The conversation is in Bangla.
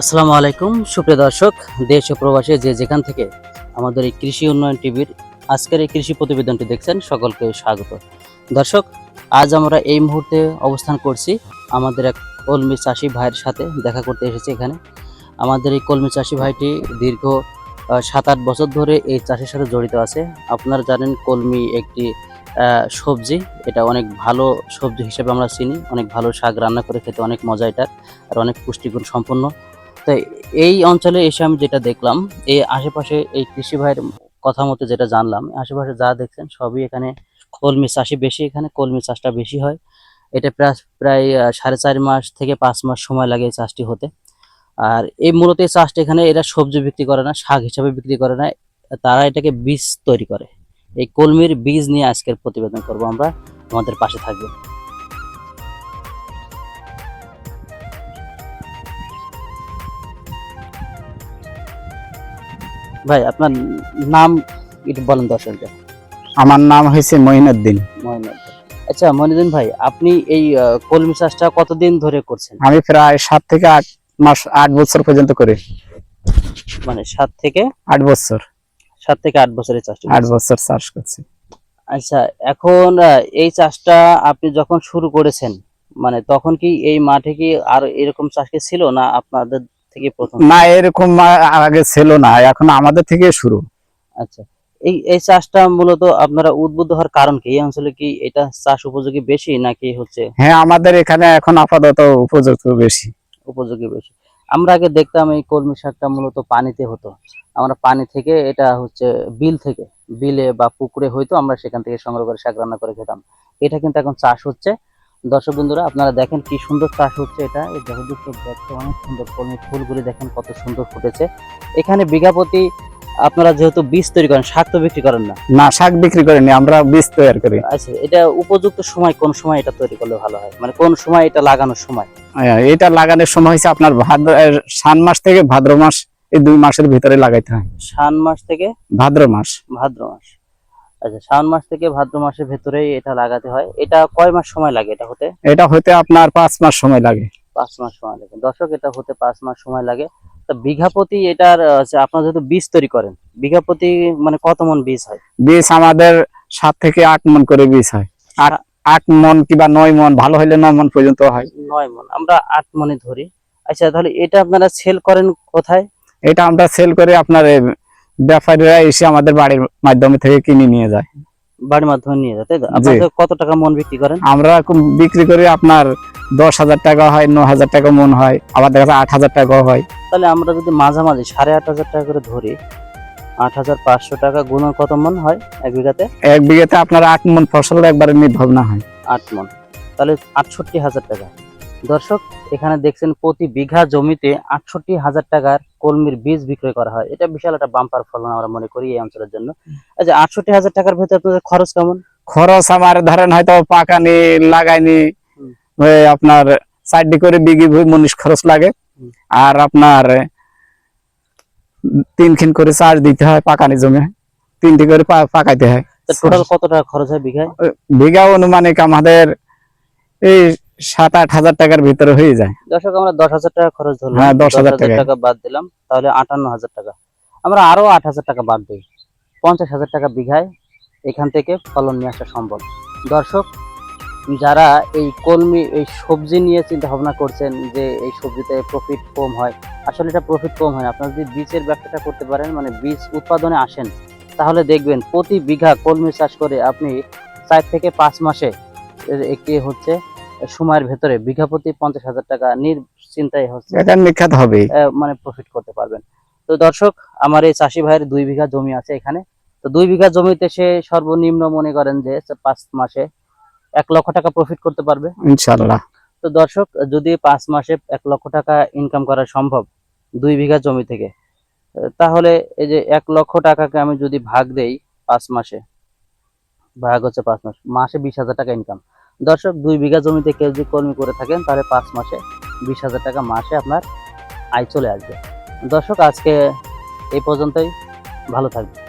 আসসালামু আলাইকুম, সুপ্রিয় দর্শক, দেশ ও প্রবাসে যে যেখান থেকে আমাদের এই কৃষি উন্নয়ন টিভির আজকের এই কৃষি প্রতিবেদনটি দেখছেন, সকলকে স্বাগত। দর্শক, আজ আমরা এই মুহূর্তে অবস্থান করছি আমাদের এক কলমি চাষি ভাইয়ের সাথে দেখা করতে এসেছি এখানে। আমাদের এই কলমি চাষি ভাইটি দীর্ঘ সাত আট বছর ধরে এই চাষের সাথে জড়িত আছে। আপনারা জানেন, কলমি একটি সবজি। এটা অনেক ভালো সবজি হিসেবে আমরা চিনি। অনেক ভালো শাক রান্না করে খেতে অনেক মজা এটা আর অনেক পুষ্টিগুণ সম্পন্ন। তো এই অঞ্চলে এসে আমি যেটা দেখলাম এই আশেপাশে এই কৃষি ভাইয়ের কথা মতো যেটা জানলাম, আশেপাশে যা দেখছেন সবই এখানে কলমি চাষই বেশি, এখানে কলমি চাষটা বেশি হয়। এটা প্রায় প্রায় সাড়ে চার মাস থেকে পাঁচ মাস সময় লাগে এই চাষটি হতে। আর এই মূলত এই চাষটা এখানে এরা সবজি বিক্রি করে না, শাক হিসাবে বিক্রি করে না, তারা এটাকে বীজ তৈরি করে। এই কলমির বীজ নিয়ে আজকের প্রতিবেদন করব আমরা আমাদের পাশে থাকবে। ভাই আপনার নাম একটু বলেন দর্শকদের। আমার নাম হয়েছে মহিনুদ্দিন মহিনুদ্দিন আচ্ছা মহিনুদ্দিন ভাই আপনি এই কলমি চাষটা কতদিন ধরে করছেন? আমি প্রায় সাত থেকে আট মাস আট বছর পর্যন্ত করি। মানে সাত থেকে? আট বছর। সাত থেকে আট বছরের চাষ আট বছর চাষ করছি। আচ্ছা এখন এই চাষটা আপনি যখন শুরু করেছেন মানে তখন কি এই মাঠে কি আর এরকম চাষ কি ছিল না আপনাদের থেকে প্রথম? না এরকম আগে ছিল না এখন আমাদের থেকে শুরু। আচ্ছা এই এই চাষটা মূলত আপনারা উদ্বুদ্ধ হওয়ার কারণ কি? এই অঞ্চলে কি এটা চাষ উপযোগী বেশি নাকি হচ্ছে হ্যাঁ আমাদের এখানে এখন আপাতত উপযুক্ত বেশি। উপযোগী বেশি? আমরা আগে দেখতাম এই কলমি শাকটা মূলত পানিতে হতো। আমরা পানি থেকে এটা হচ্ছে বিল থেকে বিলে বা পুকুরে হয়তো আমরা সেখান থেকে সংগ্রহ করে শাক রান্না করে খেতাম। এটা কিন্তু এখন চাষ হচ্ছে। দর্শক বন্ধুরা আপনারা দেখেন কি সুন্দর চাষ হচ্ছে এটা। এই দেখতে অনেক সুন্দর কলমি ফুলগুলি দেখেন কত সুন্দর ফুটেছে। এখানে বিঘা প্রতি আপনারা যেহেতু বীজ তৈরি করেন শাক তো বিক্রি করেন না? না শাক বিক্রি করিনি আমরা বীজ তৈরি করি। আচ্ছা এটা উপযুক্ত সময় কোন সময় এটা তৈরি করলে ভালো হয়? মানে কোন সময় এটা লাগানোর সময়? হ্যাঁ, এটা লাগানোর সময় হচ্ছে আপনার ভাদ্র সান মাস থেকে ভাদ্র মাস এই দুই মাসের ভিতরে লাগাইতে হয়। শান মাস থেকে ভাদ্র মাস। ভাদ্র মাস। আচ্ছা শ্রাবণ মাস থেকে ভাদ্র মাসের ভেতরেই এটা লাগাতে হয়। এটা কয় মাস সময় লাগে এটা হতে? এটা হতে আপনার পাঁচ মাস সময় লাগে। পাঁচ মাস সময় লাগে। দর্শক এটা হতে পাঁচ মাস সময় লাগে। তো বিঘা এটার আপনারা যেহেতু বীজ তৈরি করেন বিঘা প্রতি মানে কত মন বীজ হয়? বীজ আমাদের সাত থেকে আট মন করে বীজ হয়। আট আট মন কিংবা নয় মন ভালো হলে নয় মন পর্যন্ত হয়। নয় মন আমরা আট মনে ধরি। আচ্ছা তাহলে এটা আপনারা সেল করেন কোথায়? এটা আমরা সেল করে আপনার ব্যাপারীরা এসে আমাদের বাড়ির মাধ্যমে থেকে কিনে নিয়ে যায়। বাড়ির মাধ্যমে নিয়ে যায় তাই তো? কত টাকা মন বিক্রি করেন? আমরা বিক্রি করি আপনার দশ হাজার টাকা হয় ন হাজার টাকা মন হয় আবার দেখা যায় আট হাজার টাকাও হয়। তাহলে আমরা যদি মাঝামাঝি সাড়ে আট হাজার টাকা করে ধরি আট হাজার পাঁচশো টাকা গুণন কত মন হয় এক বিঘাতে? এক বিঘাতে আপনার আট মন ফসল একবারে নির্ভর না হয়। আট মন। তাহলে আটষট্টি হাজার টাকা। দর্শক এখানে দেখছেন প্রতি বিঘা জমিতে আটষট্টি হাজার টাকার কলমির বীজ বিক্রয় করা হয়। এটা বিশাল একটা বাম্পার ফলন আমরা মনে করি এই অঞ্চলের জন্য। আচ্ছা আটষট্টি হাজার টাকার ভেতরে আপনাদের খরচ কেমন? খরচ আমার ধরেন হয়তো পাকানি লাগাইনি। আপনার চারটি করে বিঘি ভুই মনিষ খরচ লাগে। আর আপনার তিন খিন করে চাষ দিতে হয় পাকানি জমি। তিনটি করে পাকাইতে হয়। টোটাল কত টাকা খরচ হয় বিঘায়? বিঘা অনুমানিক আমাদের এই সাত আট হাজার টাকার ভিতরে হয়ে যায়। দর্শক আমরা দশ হাজার টাকা খরচ ধরলাম। হ্যাঁ, 10,000 টাকা। টাকা বাদ দিলাম তাহলে আটান্ন হাজার টাকা। আমরা আরও আট হাজার টাকা বাদ দিই। পঞ্চাশ হাজার টাকা বিঘায় এখান থেকে ফলন নিয়ে আসা সম্ভব। দর্শক যারা এই কলমি এই সবজি নিয়ে চিন্তা ভাবনা করছেন যে এই সবজিতে প্রফিট কম হয় আসলে এটা প্রফিট কম হয়। আপনারা যদি বীজের ব্যবসাটা করতে পারেন মানে বীজ উৎপাদনে আসেন তাহলে দেখবেন প্রতি বিঘা কলমি চাষ করে আপনি চার থেকে পাঁচ মাসে একটি হচ্ছে সময়ের ভেতরে বিঘা প্রতি পঞ্চাশ হাজার টাকা নিশ্চিন্তায় হচ্ছে। নিখাত হবে মানে প্রফিট করতে পারবেন। তো দর্শক আমার এই চাষি ভাইয়ের দুই বিঘা জমি আছে এখানে। তো দুই বিঘা জমিতে সে সর্বনিম্ন মনে করেন যে পাঁচ মাসে এক লক্ষ টাকা প্রফিট করতে পারবে। ইনশাল্লাহ তো দর্শক যদি পাঁচ মাসে এক লক্ষ টাকা ইনকাম করা সম্ভব দুই বিঘা জমি থেকে তাহলে এই যে এক লক্ষ টাকাকে আমি যদি ভাগ দেই পাঁচ মাসে ভাগ হচ্ছে পাঁচ মাস মাসে বিশ হাজার টাকা ইনকাম দর্শক, দুই বিঘা জমিতে কেউ যদি কর্মী করে থাকেন, তাহলে পাঁচ মাসে বিশ হাজার টাকা মাসে আপনার আয় চলে আসবে। দর্শক, আজকে এই পর্যন্তই। ভালো থাকবে